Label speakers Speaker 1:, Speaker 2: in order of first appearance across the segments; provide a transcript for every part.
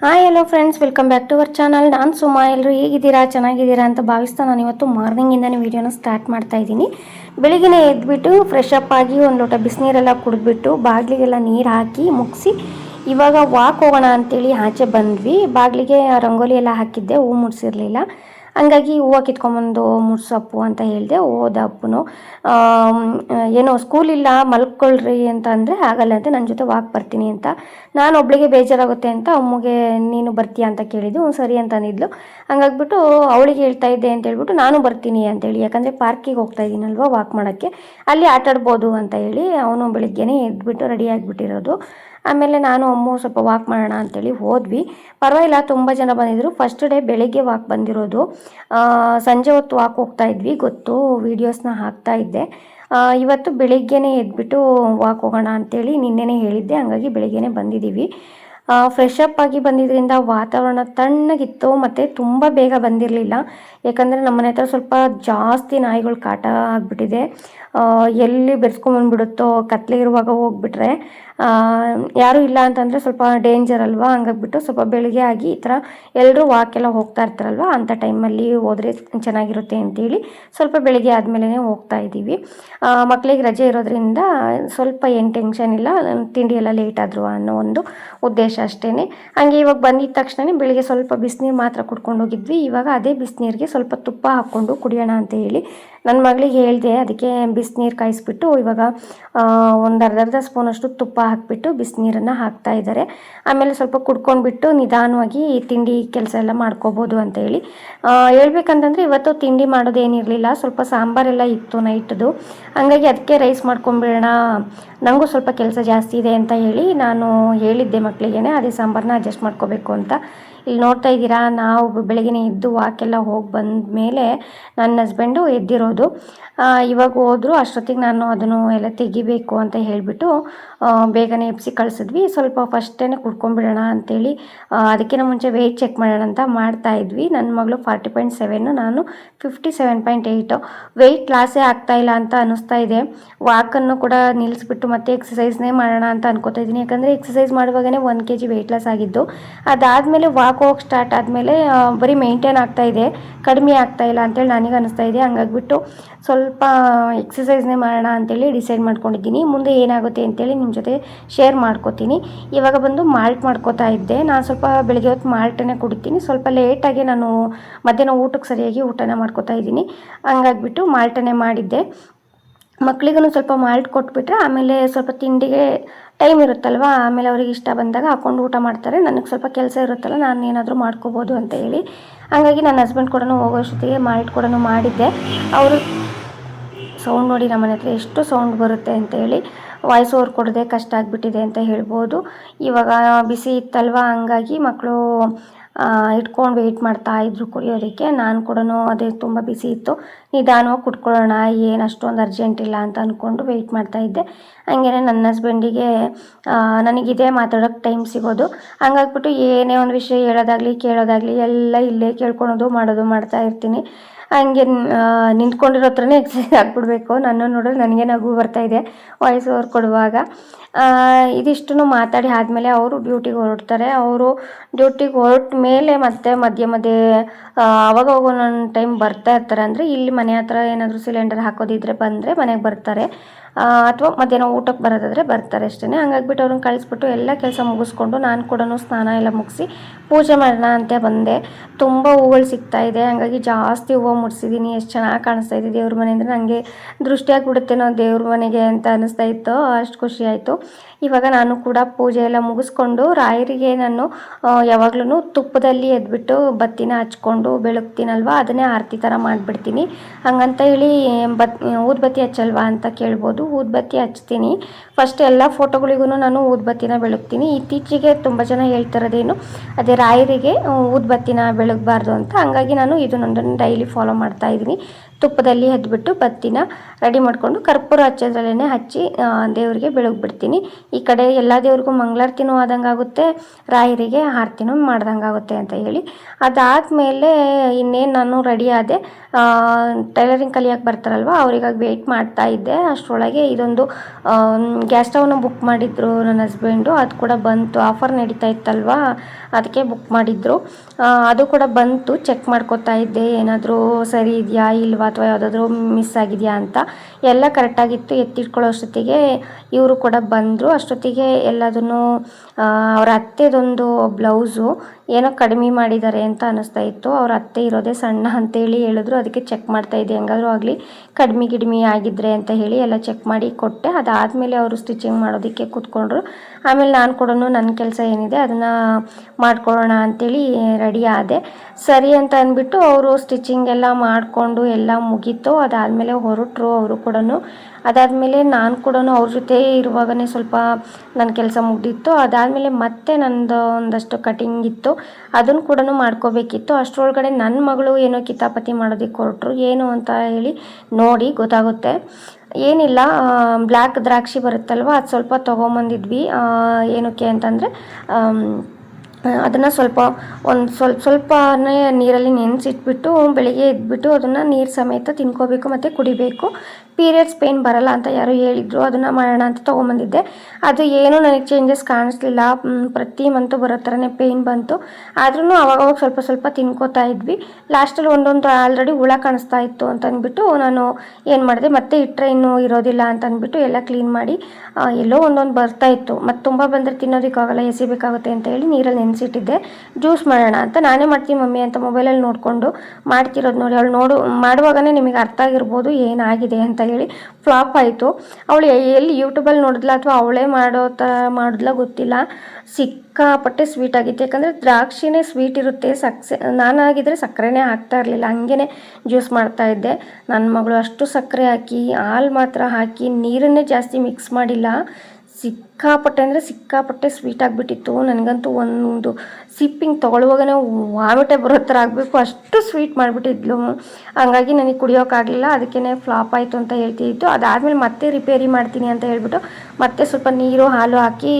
Speaker 1: Hi hello friends welcome back to our channel ನಾನು ಸುಮಾ. ಎಲ್ಲರೂ ಹೇಗಿದ್ದೀರಾ? ಚೆನ್ನಾಗಿದ್ದೀರಾ ಅಂತ ಭಾವಿಸ್ತಾ ನಾನು ಇವತ್ತು ಮಾರ್ನಿಂಗಿಂದನೇ ವೀಡಿಯೋನ ಸ್ಟಾರ್ಟ್ ಮಾಡ್ತಾ ಇದ್ದೀನಿ. ಬೆಳಿಗ್ಗೆ ಎದ್ಬಿಟ್ಟು ಫ್ರೆಶ್ ಅಪ್ ಆಗಿ ಒಂದು ಲೋಟ ಬಿಸಿನೀರೆಲ್ಲ ಕುಡಿದ್ಬಿಟ್ಟು ಬಾಗಿಲಿಗೆಲ್ಲ ನೀರು ಹಾಕಿ ಮುಗಿಸಿ ಇವಾಗ ವಾಕ್ ಹೋಗೋಣ ಅಂತೇಳಿ ಆಚೆ ಬಂದ್ವಿ. ಬಾಗಿಲಿಗೆ ರಂಗೋಲಿ ಎಲ್ಲ ಹಾಕಿದ್ದೆ, ಹೂ ಮುಡ್ಸಿರ್ಲಿಲ್ಲ. ಹಂಗಾಗಿ ಹೂವು ಕಿತ್ಕೊಂಬಂದು ಮುಡ್ಸಪ್ಪು ಅಂತ ಹೇಳಿದೆ ಹೋದ ಅಪ್ಪನು. ಏನೋ ಸ್ಕೂಲ್ ಇಲ್ಲ, ಮಲ್ಕೊಳ್ರಿ ಅಂತ ಅಂದರೆ ಆಗಲ್ಲ ಅಂತ ನನ್ನ ಜೊತೆ ವಾಕ್ ಬರ್ತೀನಿ ಅಂತ. ನಾನು ಒಬ್ಳಿಗೆ ಬೇಜಾರಾಗುತ್ತೆ ಅಂತ ಅಮ್ಮಗೆ ನೀನು ಬರ್ತೀಯಾ ಅಂತ ಕೇಳಿದ್ದು ಸರಿ ಅಂತ ಅಂದಿದ್ಲು. ಹಂಗಾಗ್ಬಿಟ್ಟು ಅವಳಿಗೆ ಹೇಳ್ತಾ ಇದ್ದೆ ಅಂತ ಹೇಳ್ಬಿಟ್ಟು ನಾನು ಬರ್ತೀನಿ ಅಂತೇಳಿ ಯಾಕಂದರೆ ಪಾರ್ಕಿಗೆ ಹೋಗ್ತಾ ಇದ್ದೀನಲ್ವ ವಾಕ್ ಮಾಡೋಕ್ಕೆ. ಅಲ್ಲಿ ಆಟಾಡ್ಬೋದು ಅಂತ ಹೇಳಿ ಅವನು ಬೆಳಿಗ್ಗೆನೇ ಎದ್ಬಿಟ್ಟು ರೆಡಿ ಆಗಿಬಿಟ್ಟಿರೋದು. ಆಮೇಲೆ ನಾನು, ಅಮ್ಮ, ಸ್ವಲ್ಪ ವಾಕ್ ಮಾಡೋಣ ಅಂತೇಳಿ ಹೋದ್ವಿ. ಪರವಾಗಿಲ್ಲ, ತುಂಬ ಜನ ಬಂದಿದ್ದರು ಫಸ್ಟ್ ಡೇ ಬೆಳಿಗ್ಗೆ ವಾಕ್ ಬಂದಿರೋದು. ಸಂಜೆ ಹೊತ್ತು ವಾಕ್ ಹೋಗ್ತಾ ಇದ್ವಿ. ಗೊತ್ತು ವೀಡಿಯೋಸ್ನ ಹಾಕ್ತಾ ಇದ್ದೆ. ಇವತ್ತು ಬೆಳಿಗ್ಗೆನೇ ಎದ್ಬಿಟ್ಟು ವಾಕ್ ಹೋಗೋಣ ಅಂತೇಳಿ ನಿನ್ನೆನೇ ಹೇಳಿದ್ದೆ. ಹಂಗಾಗಿ ಬೆಳಿಗ್ಗೆನೇ ಬಂದಿದ್ದೀವಿ. ಫ್ರೆಶ್ ಅಪ್ ಆಗಿ ಬಂದಿದ್ದರಿಂದ ವಾತಾವರಣ ತಣ್ಣಗಿತ್ತು, ಮತ್ತು ತುಂಬ ಬೇಗ ಬಂದಿರಲಿಲ್ಲ. ಯಾಕಂದರೆ ನಮ್ಮ ಮನೆ ಹತ್ರ ಸ್ವಲ್ಪ ಜಾಸ್ತಿ ನಾಯಿಗಳು ಕಾಟ ಆಗಿಬಿಟ್ಟಿದೆ. ಎಲ್ಲಿ ಬೆರೆಸ್ಕೊಂಬಂದ್ಬಿಡುತ್ತೋ ಕತ್ಲೆ ಇರುವಾಗ ಹೋಗ್ಬಿಟ್ರೆ ಯಾರೂ ಇಲ್ಲ ಅಂತಂದರೆ ಸ್ವಲ್ಪ ಡೇಂಜರ್ ಅಲ್ವಾ? ಹಂಗಾಗ್ಬಿಟ್ಟು ಸ್ವಲ್ಪ ಬೆಳಿಗ್ಗೆ ಆಗಿ ಈ ಥರ ಎಲ್ಲರೂ ವಾಕೆಲ್ಲ ಹೋಗ್ತಾ ಇರ್ತಾರಲ್ವ? ಅಂಥ ಟೈಮಲ್ಲಿ ಹೋದರೆ ಚೆನ್ನಾಗಿರುತ್ತೆ ಅಂತೇಳಿ ಸ್ವಲ್ಪ ಬೆಳಗ್ಗೆ ಆದಮೇಲೆ ಹೋಗ್ತಾ ಇದ್ದೀವಿ. ಮಕ್ಕಳಿಗೆ ರಜೆ ಇರೋದ್ರಿಂದ ಸ್ವಲ್ಪ ಏನು ಟೆನ್ಷನ್ ಇಲ್ಲ. ತಿಂಡಿ ಎಲ್ಲ ಲೇಟ್ ಆದರು ಅನ್ನೋ ಒಂದು ಉದ್ದೇಶ ಅಷ್ಟೇ ಹಂಗೆ ಇವಾಗ ಬಂದಿದ ತಕ್ಷಣವೇ ಬೆಳಿಗ್ಗೆ ಸ್ವಲ್ಪ ಬಿಸಿನೀರು ಮಾತ್ರ ಕುಡ್ಕೊಂಡು ಹೋಗಿದ್ವಿ. ಇವಾಗ ಅದೇ ಬಿಸಿನೀರಿಗೆ ಸ್ವಲ್ಪ ತುಪ್ಪ ಹಾಕ್ಕೊಂಡು ಕುಡಿಯೋಣ ಅಂತ ಹೇಳಿ ನನ್ನ ಮಗಳಿಗೆ ಹೇಳಿದೆ, ಅದಕ್ಕೆ ಬಿಸಿನೀರು ಕಾಯಿಸ್ಬಿಟ್ಟು ಇವಾಗ ಒಂದು ಅರ್ಧ ಅರ್ಧ ಸ್ಪೂನಷ್ಟು ತುಪ್ಪ ಹಾಕಿಬಿಟ್ಟು ಬಿಸಿನೀರನ್ನು ಹಾಕ್ತಾ ಇದ್ದಾರೆ. ಆಮೇಲೆ ಸ್ವಲ್ಪ ಕುಡ್ಕೊಂಡ್ಬಿಟ್ಟು ನಿಧಾನವಾಗಿ ತಿಂಡಿ ಕೆಲಸ ಎಲ್ಲ ಮಾಡ್ಕೋಬೋದು ಅಂತ ಹೇಳಿ. ಹೇಳ್ಬೇಕಂತಂದರೆ ಇವತ್ತು ತಿಂಡಿ ಮಾಡೋದೇನಿರಲಿಲ್ಲ ಸ್ವಲ್ಪ ಸಾಂಬಾರೆಲ್ಲ ಇತ್ತು ನೈಟ್ದು. ಹಂಗಾಗಿ ಅದಕ್ಕೆ ರೈಸ್ ಮಾಡ್ಕೊಂಬಿಡೋಣ ನನಗೂ ಸ್ವಲ್ಪ ಕೆಲಸ ಜಾಸ್ತಿ ಇದೆ ಅಂತ ಹೇಳಿ ನಾನು ಹೇಳಿದ್ದೆ ಮಕ್ಕಳಿಗೆ ಅದೇ ಸಾಂಬಾರನ್ನ ಅಡ್ಜಸ್ಟ್ ಮಾಡ್ಕೋಬೇಕು ಅಂತ. ಇಲ್ಲಿ ನೋಡ್ತಾ ಇದ್ದೀರಾ, ನಾವು ಬೆಳಗಿನ ಎದ್ದು ವಾಕೆಲ್ಲ ಹೋಗಿ ಬಂದ ಮೇಲೆ ನನ್ನ ಹಸ್ಬೆಂಡು ಎದ್ದಿರೋದು. ಇವಾಗ ಹೋದರೂ, ಅಷ್ಟೊತ್ತಿಗೆ ನಾನು ಅದನ್ನು ಎಲ್ಲ ತೆಗಿಬೇಕು ಅಂತ ಹೇಳಿಬಿಟ್ಟು ಬೇಗನೆ ಎಬ್ಸಿ ಕಳಿಸಿದ್ವಿ. ಸ್ವಲ್ಪ ಫಸ್ಟೇ ಕುಡ್ಕೊಂಡ್ಬಿಡೋಣ ಅಂತೇಳಿ ಅದಕ್ಕಿಂತ ಮುಂಚೆ ವೆಯ್ಟ್ ಚೆಕ್ ಮಾಡೋಣ ಅಂತ ಮಾಡ್ತಾ ಇದ್ವಿ. ನನ್ನ ಮಗಳು ಫಾರ್ಟಿ ಪಾಯಿಂಟ್ ಸೆವೆನ್ನು ನಾನು fifty seven point eight weight ಲಾಸೇ ಆಗ್ತಾ ಇಲ್ಲ ಅಂತ ಅನ್ನಿಸ್ತಾ ಇದೆ. ವಾಕನ್ನು ಕೂಡ ನಿಲ್ಲಿಸ್ಬಿಟ್ಟು ಮತ್ತೆ ಎಕ್ಸಸೈಸ್ನೇ ಮಾಡೋಣ ಅಂತ ಅನ್ಕೋತಾ ಇದ್ದೀನಿ. ಯಾಕಂದರೆ ಎಕ್ಸಸೈಸ್ ಮಾಡುವಾಗನೇ ಒಂದು ಕೆ ಜಿ ವೆಯ್ಟ್ ಲಾಸ್ ಆಗಿದ್ದು. ಅದಾದಮೇಲೆ ವಾಕ್ ಹೋಗಿ ಸ್ಟಾರ್ಟ್ ಆದಮೇಲೆ ಬರೀ ಮೇಂಟೈನ್ ಆಗ್ತಾ ಇದೆ. ಕಡಿಮೆ ಆಗ್ತಾ ಇಲ್ಲ ಅಂತೇಳಿ ನನಗೆ ಅನಿಸ್ತಾ ಇದೆ. ಹಂಗಾಗ್ಬಿಟ್ಟು ಸ್ವಲ್ಪ ಎಕ್ಸಸೈಸ್ನೇ ಮಾಡೋಣ ಅಂತೇಳಿ ಡಿಸೈಡ್ ಮಾಡ್ಕೊಂಡಿದ್ದೀನಿ. ಮುಂದೆ ಏನಾಗುತ್ತೆ ಅಂತೇಳಿ ನಿಮ್ಮ ಜೊತೆ ಶೇರ್ ಮಾಡ್ಕೋತೀನಿ. ಇವಾಗ ಬಂದು ಮಾಲ್ಟ್ ಮಾಡ್ಕೋತಾ ಇದ್ದೆ. ನಾನು ಸ್ವಲ್ಪ ಬೆಳಗ್ಗೆ ಹೊತ್ತು ಮಾಲ್ಟನ್ನೇ ಕುಡಿತೀನಿ. ಸ್ವಲ್ಪ ಲೇಟಾಗಿ ನಾನು ಮಧ್ಯಾಹ್ನ ಊಟಕ್ಕೆ ಸರಿಯಾಗಿ ಊಟನ ಮಾಡ್ಕೋತಾ ಇದ್ದೀನಿ. ಹಂಗಾಗ್ಬಿಟ್ಟು ಮಾಲ್ಟನ್ನೇ ಮಾಡಿದ್ದೆ. ಮಕ್ಕಳಿಗೂ ಸ್ವಲ್ಪ ಮಾಲ್ಟ್ ಕೊಟ್ಬಿಟ್ರೆ ಆಮೇಲೆ ಸ್ವಲ್ಪ ತಿಂಡಿಗೆ ಟೈಮ್ ಇರುತ್ತಲ್ವ? ಆಮೇಲೆ ಅವ್ರಿಗೆ ಇಷ್ಟ ಬಂದಾಗ ಹಾಕೊಂಡು ಊಟ ಮಾಡ್ತಾರೆ. ನನಗೆ ಸ್ವಲ್ಪ ಕೆಲಸ ಇರುತ್ತಲ್ಲ, ನಾನು ಏನಾದರೂ ಮಾಡ್ಕೋಬೋದು ಅಂತ ಹೇಳಿ. ಹಾಗಾಗಿ ನನ್ನ ಹಸ್ಬೆಂಡ್ ಕೂಡ ಹೋಗೋ ಜೊತೆಗೆ ಮಾಲ್ಟ್ ಕೂಡ ಮಾಡಿದ್ದೆ. ಅವರು ಸೌಂಡ್ ನೋಡಿ ನಮ್ಮ ಮನೆ ಹತ್ರ ಎಷ್ಟು ಸೌಂಡ್ ಬರುತ್ತೆ ಅಂತ ಹೇಳಿ ವಾಯ್ಸ್ ಓವರ್ ಕೊಡದೆ ಕಷ್ಟ ಆಗಿಬಿಟ್ಟಿದೆ ಅಂತ ಹೇಳ್ಬೋದು. ಇವಾಗ ಬಿಸಿ ಇತ್ತಲ್ವ? ಹಂಗಾಗಿ ಮಕ್ಕಳು ಇಟ್ಕೊಂಡು ವೆಯ್ಟ್ ಮಾಡ್ತಾ ಇದ್ರು ಕುಡಿಯೋದಕ್ಕೆ. ನಾನು ಕೂಡ ಅದೇ ತುಂಬ ಬಿಸಿ ಇತ್ತು. ನಿಧಾನವಾಗಿ ಕುಟ್ಕೊಳ್ಳೋಣ ಏನು ಅಷ್ಟೊಂದು ಅರ್ಜೆಂಟ್ ಇಲ್ಲ ಅಂತ ಅಂದ್ಕೊಂಡು ವೆಯ್ಟ್ ಮಾಡ್ತಾ ಇದ್ದೆ. ಹಂಗೇನೆ ನನ್ನ ಹಸ್ಬೆಂಡಿಗೆ ನನಗಿದೆ ಮಾತಾಡೋಕ್ಕೆ ಟೈಮ್ ಸಿಗೋದು. ಹಂಗಾಗ್ಬಿಟ್ಟು ಏನೇ ಒಂದು ವಿಷಯ ಹೇಳೋದಾಗಲಿ, ಕೇಳೋದಾಗಲಿ, ಎಲ್ಲ ಇಲ್ಲೇ ಕೇಳ್ಕೊಳೋದು, ಮಾಡೋದು, ಮಾಡ್ತಾ ಇರ್ತೀನಿ. ಹಂಗೆ ನಿಂತ್ಕೊಂಡಿರೋ ಹತ್ರನೇ ಎಕ್ಸಸೈಸ್ ಆಗಿಬಿಡ್ಬೇಕು. ನನ್ನ ನೋಡಿದ್ರೆ ನನಗೆ ನಗು ಬರ್ತಾ ಇದೆ ವಾಯ್ಸ್ ಓವರ್ ಕೊಡುವಾಗ. ಇದಿಷ್ಟು ಮಾತಾಡಿ ಆದಮೇಲೆ ಅವರು ಡ್ಯೂಟಿಗೆ ಹೊರಡ್ತಾರೆ. ಅವರು ಡ್ಯೂಟಿಗೆ ಹೊರಟ ಮೇಲೆ ಮತ್ತೆ ಮಧ್ಯೆ ಮಧ್ಯೆ ಅವಾಗ ಒಂದೊಂದು ಟೈಮ್ ಬರ್ತಾ ಇರ್ತಾರೆ. ಅಂದರೆ ಇಲ್ಲಿ ಮನೆ ಹತ್ರ ಏನಾದರೂ ಸಿಲಿಂಡರ್ ಹಾಕೋದಿದ್ರೆ ಬಂದರೆ ಮನೆಗೆ ಬರ್ತಾರೆ. ಅಥವಾ ಮಧ್ಯಾಹ್ನ ಊಟಕ್ಕೆ ಬರೋದಾದರೆ ಬರ್ತಾರೆ ಅಷ್ಟೇ ಹಂಗಾಗ್ಬಿಟ್ಟು ಅವ್ರನ್ನ ಕಳಿಸ್ಬಿಟ್ಟು ಎಲ್ಲ ಕೆಲಸ ಮುಗಿಸ್ಕೊಂಡು ನಾನು ಕೂಡ ಸ್ನಾನ ಎಲ್ಲ ಮುಗಿಸಿ ಪೂಜೆ ಮಾಡೋಣ ಅಂತ ಬಂದೆ. ತುಂಬ ಹೂಗಳು ಸಿಗ್ತಾ ಇದೆ. ಹಾಗಾಗಿ ಜಾಸ್ತಿ ಹೂವು ಮುಡಿಸಿದ್ದೀನಿ ಎಷ್ಟು ಚೆನ್ನಾಗಿ ಕಾಣಿಸ್ತಾ ಇದೆ ದೇವ್ರ ಮನೆ ಅಂದರೆ ನನಗೆ ದೃಷ್ಟಿ ಆಗಿಬಿಡುತ್ತೇನೋ ದೇವ್ರ ಮನೆಗೆ ಅಂತ ಅನ್ನಿಸ್ತಾ ಇತ್ತು, ಅಷ್ಟು ಖುಷಿ ಆಯಿತು. ಇವಾಗ ನಾನು ಕೂಡ ಪೂಜೆ ಎಲ್ಲ ಮುಗಿಸ್ಕೊಂಡು ರಾಯರಿಗೆ ನಾನು ಯಾವಾಗ್ಲೂ ತುಪ್ಪದಲ್ಲಿ ಎದ್ಬಿಟ್ಟು ಬತ್ತಿನ ಹಚ್ಕೊಂಡು ಬೆಳಗ್ತೀನಲ್ವ, ಅದನ್ನೇ ಆರತಿ ಥರ ಮಾಡಿಬಿಡ್ತೀನಿ. ಹಂಗಂತ ಹೇಳಿ ಬತ್, ಊದ್ಬತ್ತಿ ಹಚ್ಚಲ್ವಾ ಅಂತ ಕೇಳ್ಬೋದು. ಊದ್ಬತ್ತಿ ಹಚ್ತೀನಿ. ಫಸ್ಟ್ ಎಲ್ಲ ಫೋಟೋಗಳಿಗೂ ನಾನು ಊದ್ಬತ್ತಿನ ಬೆಳಗ್ತೀನಿ. ಇತ್ತೀಚೆಗೆ ತುಂಬ ಜನ ಹೇಳ್ತಿರೋದೇನು, ಅದೇ ರಾಯರಿಗೆ ಊದ್ಬತ್ತಿನ ಬೆಳಗಬಾರ್ದು ಅಂತ. ಹಂಗಾಗಿ ನಾನು ಇದನ್ನೊಂದನ್ನು ಡೈಲಿ ಫಾಲೋ ಮಾಡ್ತಾ ಇದ್ದೀನಿ. ತುಪ್ಪದಲ್ಲಿ ಹೆದ್ಬಿಟ್ಟು ಬತ್ತಿನ ರೆಡಿ ಮಾಡಿಕೊಂಡು ಕರ್ಪೂರ ಹಚ್ಚೋದ್ರಲ್ಲೇ ಹಚ್ಚಿ ದೇವರಿಗೆ ಬೆಳಗ್ಬಿಡ್ತೀನಿ. ಈ ಕಡೆ ಎಲ್ಲ ದೇವ್ರಿಗೂ ಮಂಗಳಾರತಿನೂ ಆದಂಗೆ ಆಗುತ್ತೆ ರಾಯರಿಗೆ ಆರತಿನೂ ಮಾಡ್ದಂಗೆ ಆಗುತ್ತೆ ಅಂತ ಹೇಳಿ. ಅದಾದಮೇಲೆ ಇನ್ನೇನು ನಾನು ರೆಡಿ ಆದೆ ಟೈಲರಿಂಗ್ ಕಲಿಯಕ್ಕೆ ಬರ್ತಾರಲ್ವ, ಅವರಿಗಾಗಿ ವೆಯ್ಟ್ ಮಾಡ್ತಾ ಇದ್ದೆ. ಅಷ್ಟರೊಳಗೆ ಇದೊಂದು ಗ್ಯಾಸ್ ಸ್ಟವ್ನ ಬುಕ್ ಮಾಡಿದ್ರು ನನ್ನ ಹಸ್ಬೆಂಡು ಅದು ಕೂಡ ಬಂತು. ಆಫರ್ ನಡೀತಾ ಇತ್ತಲ್ವಾ? ಅದಕ್ಕೆ ಬುಕ್ ಮಾಡಿದ್ರು. ಅದು ಕೂಡ ಬಂತು. ಚೆಕ್ ಮಾಡ್ಕೊತಾ ಇದ್ದೆ. ಏನಾದರೂ ಸರಿ ಇದೆಯಾ, ಇಲ್ವಾ, ಅಥವಾ ಯಾವುದಾದ್ರೂ ಮಿಸ್ ಆಗಿದೆಯಾ ಅಂತ. ಎಲ್ಲ ಕರೆಕ್ಟಾಗಿತ್ತು ಎತ್ತಿಟ್ಕೊಳ್ಳೋ ಅಷ್ಟೊತ್ತಿಗೆ ಇವರು ಕೂಡ ಬಂದರು. ಅಷ್ಟೊತ್ತಿಗೆ ಎಲ್ಲದನ್ನು ಅವ್ರ ಅತ್ತೆದೊಂದು ಬ್ಲೌಸು ಏನೋ ಕಡಿಮೆ ಮಾಡಿದ್ದಾರೆ ಅಂತ ಅನ್ನಿಸ್ತಾ ಇತ್ತು. ಅವ್ರ ಅತ್ತೆ ಇರೋದೇ ಸಣ್ಣ ಅಂತೇಳಿ ಹೇಳಿದ್ರು. ಅದಕ್ಕೆ ಚೆಕ್ ಮಾಡ್ತಾ ಇದ್ದೆ. ಹೆಂಗಾದರೂ ಆಗಲಿ ಕಡಿಮೆ ಗಿಡಿಮೆ ಆಗಿದ್ರೆ ಅಂತ ಹೇಳಿ ಎಲ್ಲ ಚೆಕ್ ಮಾಡಿ ಕೊಟ್ಟೆ. ಅದಾದಮೇಲೆ ಅವರು ಸ್ಟಿಚಿಂಗ್ ಮಾಡೋದಕ್ಕೆ ಕೂತ್ಕೊಂಡ್ರು. ಆಮೇಲೆ ನಾನು ಕೂಡ ನನ್ನ ಕೆಲಸ ಏನಿದೆ, ಅದನ್ನು ಮಾಡ್ಕೊಳ್ಳೋಣ ಅಂತೇಳಿ ರೆಡಿ ಆದೆ. ಸರಿ ಅಂತ ಅಂದ್ಬಿಟ್ಟು ಅವರು ಸ್ಟಿಚಿಂಗ್ ಎಲ್ಲ ಮಾಡಿಕೊಂಡು ಎಲ್ಲ ಮುಗೀತು. ಅದಾದಮೇಲೆ ಹೊರಟರು ಅವರು ಕೂಡ ಅದಾದಮೇಲೆ ನಾನು ಕೂಡ ಅವ್ರ ಜೊತೆ ಇರುವಾಗನೇ ಸ್ವಲ್ಪ ನನ್ನ ಕೆಲಸ ಮುಗ್ದಿತ್ತು. ಅದಾದಮೇಲೆ ಮತ್ತೆ ನಂದು ಒಂದಷ್ಟು ಕಟಿಂಗ್ ಇತ್ತು. ಅದನ್ನು ಕೂಡ ಮಾಡ್ಕೋಬೇಕಿತ್ತು. ಅಷ್ಟರೊಳಗಡೆ ನನ್ನ ಮಗಳು ಏನೋ ಕಿತಾಪತಿ ಮಾಡೋದಕ್ಕೆ ಹೊರಟ್ರು. ಏನು ಅಂತ ಹೇಳಿ ನೋಡಿ ಗೊತ್ತಾಗುತ್ತೆ. ಏನಿಲ್ಲ ಬ್ಲ್ಯಾಕ್ ದ್ರಾಕ್ಷಿ ಬರುತ್ತಲ್ವ, ಅದು ಸ್ವಲ್ಪ ತೊಗೊಂಬಂದಿದ್ವಿ. ಏನಕ್ಕೆ ಅಂತಂದರೆ ಅದನ್ನು ಸ್ವಲ್ಪ ಒಂದು ಸ್ವಲ್ಪ ಸ್ವಲ್ಪನೇ ನೀರಲ್ಲಿ ನೆನೆಸಿಟ್ಬಿಟ್ಟು ಬೆಳಿಗ್ಗೆ ಎದ್ಬಿಟ್ಟು ಅದನ್ನು ನೀರು ಸಮೇತ ತಿನ್ಕೋಬೇಕು ಮತ್ತು ಕುಡಿಬೇಕು. ಪೀರಿಯಡ್ಸ್ ಪೇನ್ ಬರಲ್ಲ ಅಂತ ಯಾರೋ ಹೇಳಿದ್ರು, ಅದನ್ನು ಮಾಡೋಣ ಅಂತ ತೊಗೊಂಬಂದಿದ್ದೆ. ಅದು ಏನೂ ನನಗೆ ಚೇಂಜಸ್ ಕಾಣಿಸ್ಲಿಲ್ಲ. ಪ್ರತಿ ಮಂತು ಬರೋ ಥರನೇ ಪೇಯ್ನ್ ಬಂತು. ಆದ್ರೂ ಅವಾಗವಾಗ ಸ್ವಲ್ಪ ಸ್ವಲ್ಪ ತಿನ್ಕೋತಾ ಇದ್ವಿ. ಲಾಸ್ಟಲ್ಲಿ ಒಂದೊಂದು ಆಲ್ರೆಡಿ ಹುಳ ಕಾಣಿಸ್ತಾ ಇತ್ತು ಅಂತ ಅಂದ್ಬಿಟ್ಟು ನಾನು ಏನು ಮಾಡಿದೆ, ಮತ್ತೆ ಇಟ್ಟರೆ ಇನ್ನೂ ಇರೋದಿಲ್ಲ ಅಂತ ಅಂದ್ಬಿಟ್ಟು ಎಲ್ಲ ಕ್ಲೀನ್ ಮಾಡಿ ಎಲ್ಲೋ ಒಂದೊಂದು ಬರ್ತಾ ಇತ್ತು. ಮತ್ತು ತುಂಬ ಬಂದರೆ ತಿನ್ನೋದಕ್ಕಾಗಲ್ಲ ಎಸಿಬೇಕಾಗುತ್ತೆ ಅಂತ ಹೇಳಿ ನೀರಲ್ಲಿ ನೆನೆಸಿಟ್ಟಿದ್ದೆ. ಜ್ಯೂಸ್ ಮಾಡೋಣ ಅಂತ ನಾನೇ ಮಾಡ್ತೀನಿ ಮಮ್ಮಿ ಅಂತ ಮೊಬೈಲಲ್ಲಿ ನೋಡಿಕೊಂಡು ಮಾಡ್ತಿರೋದು ನೋಡಿ. ಅವಳು ನೋಡು, ಮಾಡುವಾಗನೇ ನಿಮಗೆ ಅರ್ಥ ಆಗಿರ್ಬೋದು ಏನಾಗಿದೆ ಅಂತ ಹೇಳಿ ಫ್ಲಾಪ್ ಆಯಿತು. ಅವಳು ಎಲ್ಲಿ ಯೂಟ್ಯೂಬಲ್ಲಿ ನೋಡಿದ್ಲ ಅಥವಾ ಅವಳೇ ಮಾಡೋ ಥರ ಮಾಡಿದ್ಲ ಗೊತ್ತಿಲ್ಲ. ಸಿಕ್ಕಾಪಟ್ಟೆ ಸ್ವೀಟ್ ಆಗಿತ್ತು. ಯಾಕಂದರೆ ದ್ರಾಕ್ಷಿನೇ ಸ್ವೀಟ್ ಇರುತ್ತೆ. ಸಕ್ಸೆ ನಾನಾಗಿದ್ದರೆ ಸಕ್ಕರೆನೇ ಹಾಕ್ತಾ ಇರಲಿಲ್ಲ. ಹಂಗೇ ಜ್ಯೂಸ್ ಮಾಡ್ತಾ ಇದ್ದೆ. ನನ್ನ ಮಗಳು ಅಷ್ಟು ಸಕ್ಕರೆ ಹಾಕಿ ಹಾಲು ಮಾತ್ರ ಹಾಕಿ ನೀರನ್ನೇ ಜಾಸ್ತಿ ಮಿಕ್ಸ್ ಮಾಡಿಲ್ಲ. ಸಿಕ್ಕಾಪಟ್ಟೆ ಅಂದರೆ ಸಿಕ್ಕಾಪಟ್ಟೆ ಸ್ವೀಟ್ ಆಗಿಬಿಟ್ಟಿತ್ತು. ನನಗಂತೂ ಒಂದು ಸಿಪ್ಪಿಂಗ್ ತೊಗೊಳ್ಳುವಾಗನೇ ವಾಮಿಟೆ ಬರೋ ಥರ ಆಗಬೇಕು. ಅಷ್ಟು ಸ್ವೀಟ್ ಮಾಡಿಬಿಟ್ಟಿದ್ಲು. ಹಂಗಾಗಿ ನನಗೆ ಕುಡಿಯೋಕ್ಕಾಗಲಿಲ್ಲ ಅದಕ್ಕೇ ಫ್ಲಾಪ್ ಆಯಿತು ಅಂತ ಹೇಳ್ತಿದ್ದು. ಅದಾದಮೇಲೆ ಮತ್ತೆ ರಿಪೇರಿ ಮಾಡ್ತೀನಿ ಅಂತ ಹೇಳ್ಬಿಟ್ಟು ಮತ್ತೆ ಸ್ವಲ್ಪ ನೀರು, ಹಾಲು ಹಾಕಿ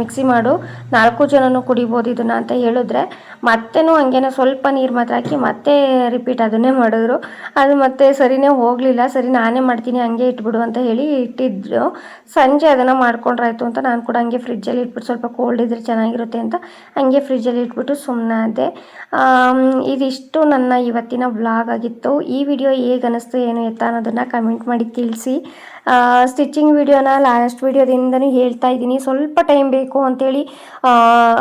Speaker 1: ಮಿಕ್ಸಿ ಮಾಡು. ನಾಲ್ಕು ಜನನೂ ಕುಡಿಬೋದು ಇದನ್ನು ಅಂತ ಹೇಳಿದ್ರೆ. ಮತ್ತೆನೂ ಹಂಗೇನೆ ಸ್ವಲ್ಪ ನೀರು ಮಾತ್ರ ಹಾಕಿ ಮತ್ತೆ ರಿಪೀಟ್ ಅದನ್ನೇ ಮಾಡಿದ್ರು. ಅದು ಮತ್ತೆ ಸರಿನೇ ಹೋಗಲಿಲ್ಲ. ಸರಿ ನಾನೇ ಮಾಡ್ತೀನಿ, ಹಂಗೆ ಇಟ್ಬಿಡು ಅಂತ ಹೇಳಿ ಇಟ್ಟಿದ್ರು. ಸಂಜೆ ಅದನ್ನು ಮಾಡ್ಕೊಂಡ್ರಾಯ್ತು ಅಂತ ನಾನು ಕೂಡ ಹಂಗೆ ಫ್ರಿಜ್ಜಲ್ಲಿ ಇಟ್ಬಿಟ್ಟು ಸ್ವಲ್ಪ ಕೋಲ್ಡ್ ಇದ್ರೆ ಚೆನ್ನಾಗಿರುತ್ತೆ ಅಂತ ಹಂಗೆ ಫ್ರಿಜ್ಜಲ್ಲಿ ಇಟ್ಬಿಟ್ಟು ಸುಮ್ಮನಾದೆ ಇದಿಷ್ಟು ನನ್ನ ಇವತ್ತಿನ ವ್ಲಾಗ್ ಆಗಿತ್ತು. ಈ ವಿಡಿಯೋ ಹೇಗೆ ಅನ್ನಿಸ್ತು ಏನು ಎತ್ತ ಅನ್ನೋದನ್ನು ಕಮೆಂಟ್ ಮಾಡಿ ತಿಳಿಸಿ. ಸ್ಟಿಚಿಂಗ್ ವಿಡಿಯೋನ ಲಾಸ್ಟ್ ವಿಡಿಯೋದಿಂದನೂ ಹೇಳ್ತಾ ಇದ್ದೀನಿ. ಸ್ವಲ್ಪ ಟೈಮ್ ಬೇಕು ಅಂತೇಳಿ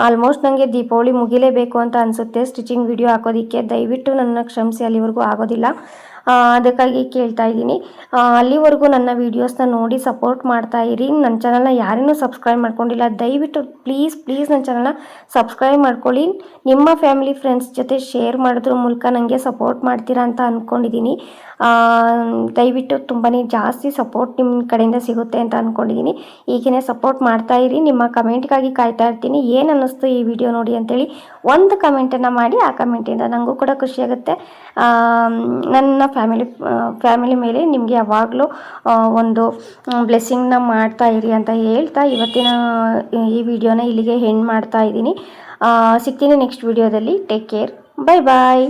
Speaker 1: ಆಲ್ಮೋಸ್ಟ್ ನನಗೆ ದೀಪಾವಳಿ ಮುಗಿಲೇಬೇಕು ಅಂತ ಅನಿಸುತ್ತೆ ಸ್ಟಿಚಿಂಗ್ ವಿಡಿಯೋ ಹಾಕೋದಕ್ಕೆ. ದಯವಿಟ್ಟು ನನ್ನ ಕ್ಷಮಿಸಿ, ಅಲ್ಲಿವರೆಗೂ ಆಗೋದಿಲ್ಲ. ಅದಕ್ಕಾಗಿ ಕೇಳ್ತಾ ಇದ್ದೀನಿ. ಅಲ್ಲಿವರೆಗೂ ನನ್ನ ವೀಡಿಯೋಸ್ನ ನೋಡಿ ಸಪೋರ್ಟ್ ಮಾಡ್ತಾ ಇರಿ. ನನ್ನ ಚಾನಲ್ನ ಯಾರೇನೂ ಸಬ್ಸ್ಕ್ರೈಬ್ ಮಾಡ್ಕೊಂಡಿಲ್ಲ. ದಯವಿಟ್ಟು ಪ್ಲೀಸ್ ಪ್ಲೀಸ್ ನನ್ನ ಚಾನಲ್ನ ಸಬ್ಸ್ಕ್ರೈಬ್ ಮಾಡ್ಕೊಳ್ಳಿ. ನಿಮ್ಮ ಫ್ಯಾಮಿಲಿ ಫ್ರೆಂಡ್ಸ್ ಜೊತೆ ಶೇರ್ ಮಾಡೋದ್ರ ಮೂಲಕ ನನಗೆ ಸಪೋರ್ಟ್ ಮಾಡ್ತೀರಾ ಅಂತ ಅಂದ್ಕೊಂಡಿದ್ದೀನಿ ದಯವಿಟ್ಟು ತುಂಬಾ ಜಾಸ್ತಿ ಸಪೋರ್ಟ್ ನಿಮ್ಮ ಕಡೆಯಿಂದ ಸಿಗುತ್ತೆ ಅಂತ ಅಂದ್ಕೊಂಡಿದ್ದೀನಿ ಈಗೇನೆ ಸಪೋರ್ಟ್ ಮಾಡ್ತಾ ಇರಿ. ನಿಮ್ಮ ಕಮೆಂಟ್ಗಾಗಿ ಕಾಯ್ತಾ ಇರ್ತೀನಿ. ಏನು ಅನ್ನಿಸ್ತು ಈ ವಿಡಿಯೋ ನೋಡಿ ಅಂತೇಳಿ ಒಂದು ಕಮೆಂಟನ್ನು ಮಾಡಿ, ಆ ಕಮೆಂಟಿಂದ ನನಗೂ ಕೂಡ ಖುಷಿಯಾಗುತ್ತೆ ನನ್ನ ಫ್ಯಾಮಿಲಿ ಫ್ಯಾಮಿಲಿ ಮೇಲೆ ನಿಮಗೆ ಯಾವಾಗಲೂ ಒಂದು ಬ್ಲೆಸ್ಸಿಂಗ್ನ ಮಾಡ್ತಾ ಇರಿ ಅಂತ ಹೇಳ್ತಾ ಇವತ್ತಿನ ಈ ವಿಡಿಯೋನ ಇಲ್ಲಿಗೆ ಹೆಣ್ಣು ಮಾಡ್ತಾ ಇದ್ದೀನಿ. ಸಿಗ್ತೀನಿ ನೆಕ್ಸ್ಟ್ ವಿಡಿಯೋದಲ್ಲಿ. ಟೇಕ್ ಕೇರ್ ಬಾಯ್ ಬಾಯ್